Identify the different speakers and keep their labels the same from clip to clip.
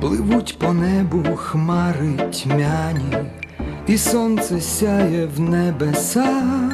Speaker 1: Пливуть по небу хмари тьмяні, і сонце сяє в небесах,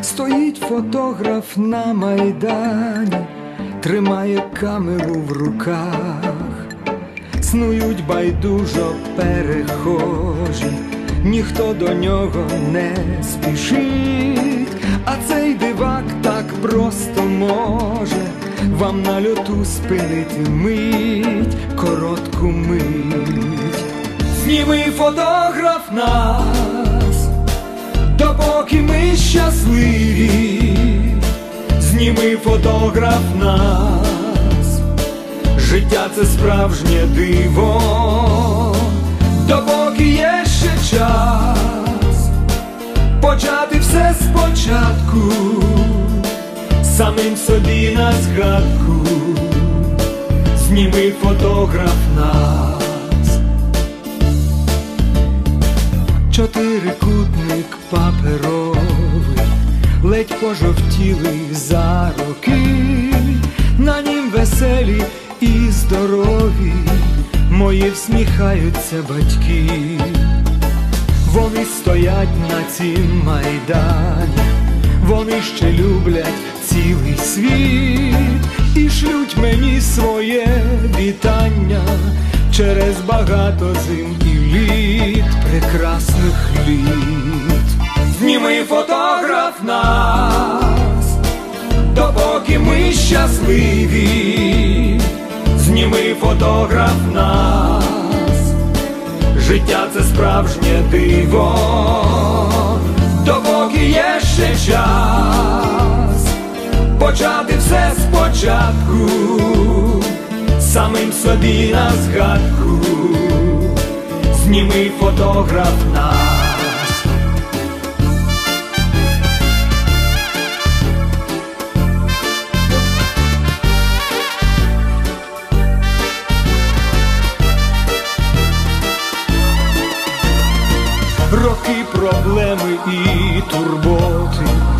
Speaker 1: стоїть фотограф на майдані, тримає камеру в руках, снують байдужо перехожі, ніхто до нього не спішить, а цей дивак так просто може вам на льоту спинити мить, коротку мить. Зніми фотограф нас, допоки ми щасливі, зніми фотограф нас, життя це справжнє диво, допоки є ще час, почати все спочатку самим собі на згадку, зніми фотограф нас, чотирикутник паперовий, ледь пожовтілий за роки, на нім веселі і здорові, мої всміхаються батьки, вони стоять на цім майдані. Вони ще люблять цілий світ і шлють мені своє вітання через багато зим і літ, прекрасних літ. Зніми фотограф нас, допоки ми щасливі, зніми фотограф нас, життя це справжнє диво, допоки є ще час почати все спочатку, самим собі на згадку, зніми фотограф нас. Роки проблеми і турботи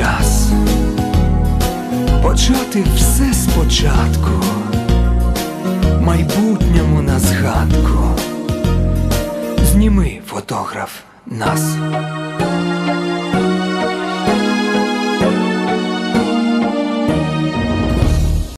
Speaker 1: час, почати все спочатку, майбутньому на згадку, зніми фотограф нас.